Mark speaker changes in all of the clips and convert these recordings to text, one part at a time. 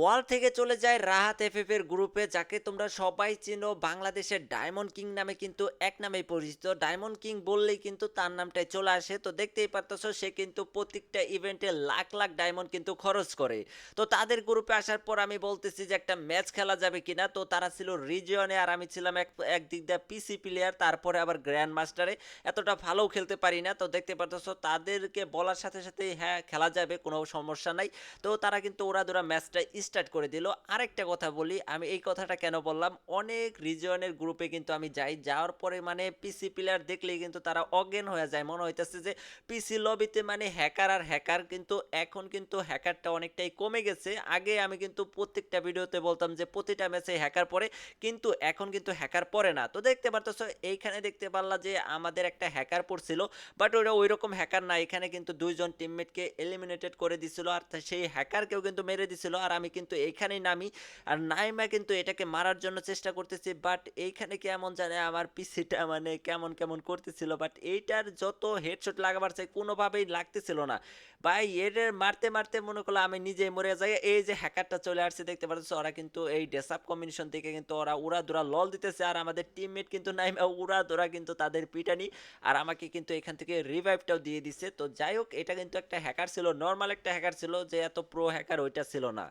Speaker 1: ওয়াল থেকে চলে যায় রাহাত এফএফ এর গ্রুপে যাকে তোমরা সবাই চিনো বাংলাদেশের ডায়মন্ড কিং নামে কিন্তু এক নামেই পরিচিত। ডায়মন্ড কিং বললেই কিন্তু তার নামটাই চলে আসে। তো দেখতেই পারতেছো, সে কিন্তু প্রত্যেকটা ইভেন্টে লাখ লাখ ডায়মন্ড কিন্তু খরচ করে। তো তাদের গ্রুপে আসার পর আমি বলতেছি যে একটা ম্যাচ খেলা যাবে কিনা। তো তারা ছিল রিজিয়নে আর আমি ছিলাম এক, একদিক দিয়ে পিসি প্লেয়ার তারপরে আবার গ্র্যান্ড মাস্টারে এতটা ভালোও খেলতে পারি না। তো দেখতে পারতেছো, তাদেরকে বলার সাথে সাথে হ্যাঁ খেলা যাবে, কোনো সমস্যা নাই। তো তারা কিন্তু ওরা দুরা ম্যাচটা স্টার্ট করে দিল। আরেকটা কথা বলি, আমি এই কথাটা কেন বললাম? অনেক রিজিয়নের গ্রুপে কিন্তু আমি যাই, যাওয়ার পরে মানে পিসি প্লেয়ার দেখলেই কিন্তু তারা অজ্ঞান হয়ে যায়। মনে হইতেছে যে পিসি লবিতে মানে হ্যাকার আর হ্যাকার কিন্তু, এখন কিন্তু হ্যাকারটা অনেকটাই কমে গেছে। আগে আমি কিন্তু প্রত্যেকটা ভিডিওতে বলতাম যে প্রতিটা ম্যাচে হ্যাকার পরে কিন্তু এখন কিন্তু হ্যাকার পরে না। তো দেখতে পারতেছো, এইখানে দেখতে পারলা যে আমাদের একটা হ্যাকার পড়ছিল বাট ওটা ওই রকম হ্যাকার না। এখানে কিন্তু দুইজন টিমমেটকে এলিমিনেটেড করে দিছিল, আর সেই হ্যাকারকেও কিন্তু মেরে দিছিল। আর আমি কিন্তু এইখানেই নামি। আর নাইমা কিন্তু এটাকে মারার জন্য চেষ্টা করতেছি বাট এইখানে কেমন জানে আমার পিসিটা মানে কেমন কেমন করতেছিল বাট এইটার যত হেডশট লাগাবার চাই কোনোভাবেই লাগতেছিল না। ভাই, এর মারতে মারতে মনে করল আমি নিজেই মরে যাই। এই যে হ্যাকারটা চলে আসছে, দেখতে পাচ্ছ, ওরা কিন্তু এই ডেসাপ কম্বিনেশন থেকে কিন্তু ওরা উড়া দুরা লল দিতেছে, আর আমাদের টিমমেট কিন্তু নাইমা উড়া দুরা কিন্তু তাদের পিটানি, আর আমাকে কিন্তু এখান থেকে রিভাইভটাও দিয়ে দিছে তো যাই হোক, এটা কিন্তু একটা হ্যাকার ছিল নর্মাল একটা হ্যাকার ছিল, যে এত প্রো হ্যাকার ওইটা ছিল না।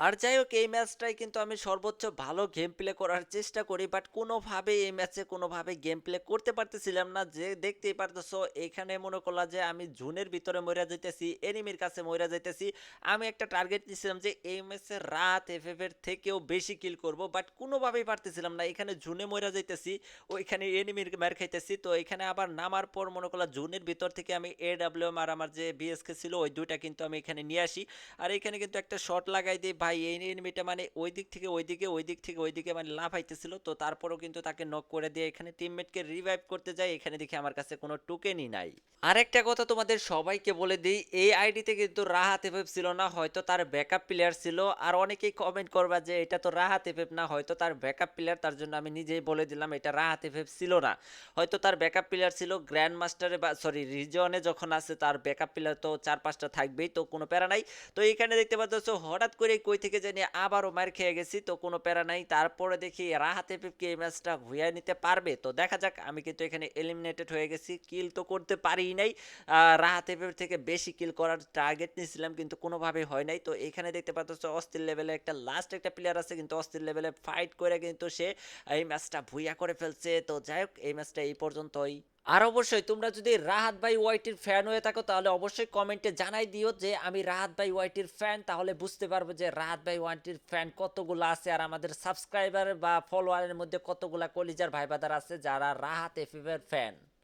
Speaker 1: আর যাই হোক এই ম্যাচটাই কিন্তু আমি সর্বোচ্চ ভালো গেম প্লে করার চেষ্টা করি বাট কোনোভাবে এই ম্যাচে কোনোভাবে গেম প্লে করতে পারতেছিলাম না। যে দেখতেই পারতেছো, এখানে মনে করলা যে আমি জুনের ভিতরে মইরা যাইতেছি, এনিমির কাছে মইরা যাইতেছি। আমি একটা টার্গেট নিয়েছিলাম যে এই ম্যাচে রাত এফ এর থেকেও বেশি কিল করব বাট কোনোভাবেই পারতেছিলাম না। এখানে জুনে মইরা যাইতেছি, ওইখানে এনিমির মার খাইতেছি, তো এখানে আবার নামার পর মনে করলা জুনের ভিতর থেকে আমি এ ডাব্লিউ আর আমার যে বিএসকে ছিল, ওই দুইটা কিন্তু আমি এখানে নিয়ে আসি। আর এখানে কিন্তু একটা শট লাগাই দিই, ভাই এই এনিমিটা মানে ওই দিক থেকে ওই দিকে ওই দিক থেকে ওই দিকে মানে লাফাইতেছিল। তো তারপরেও কিন্তু তাকে নক করে দিয়ে এখানে টিমমেটকে রিভাইভ করতে যাই এখানে দেখি আমার কাছে কোনো টোকেনই নাই। আরেকটা কথা তোমাদের সবাইকে বলে দিই, এই আইডিতে কিন্তু রাহাত এফএফ ছিল না, হয়তো তার ব্যাকআপ প্লেয়ার ছিল। আর অনেকেই কমেন্ট করবা যে এটা তো রাহাত এফএফ না, হয়তো তার ব্যাকআপ প্লেয়ার তার জন্য আমি নিজেই বলে দিলাম এটা রাহাত এফএফ ছিল না। হয়তো তার ব্যাকআপ প্লেয়ার ছিল গ্র্যান্ড মাস্টারে বা সরি রিজনে যখন আছে, তার ব্যাকআপ প্লেয়ার তো চার পাঁচটা থাকবেই, তো কোনো প্যারা নাই। তো এখানে দেখতে পাচ্ছ, হঠাৎ করে কই থেকে জানি আবারও মার খেয়ে গেছি, তো কোনো প্যারা নাই। তারপরে দেখি রাহাত এফএফকে এই ম্যাচটা ভুয়া নিতে পারবে। তো দেখা যাক, আমি কিন্তু এখানে এলিমিনেটেড হয়ে গেছি কিল তো করতে পারি নাই। আহ, রাহাত এফএফ থেকে বেশি কিল করার টার্গেট নিয়েছিলাম কিন্তু কোনোভাবে হয় নাই। তো এখানে দেখতে পাচ্ছ অস্থির লেভেলে একটা লাস্ট একটা প্লেয়ার আছে কিন্তু অস্থির লেভেলে ফাইট করে কিন্তু সে এই ম্যাচটা ভুইয়া করে ফেলছে। তো যাই হোক এই ম্যাচটা এই পর্যন্তই। আর অবশ্যই তোমরা যদি রাহাত ভাই ওয়াইটির ফ্যান হয়ে থাকো তাহলে অবশ্যই কমেন্টে জানাই দিও যে আমি রাহাত ভাই ওয়াইটির ফ্যান তাহলে বুঝতে পারব যে রাহাত ভাই ওয়াইটির ফ্যান কতগুলো আছে। আর আমাদের সাবস্ক্রাইবার বা ফলোয়ারের মধ্যে কতগুলা কলিজার ভাইবাদার আছে যারা রাহাত এফএফ এর ফ্যান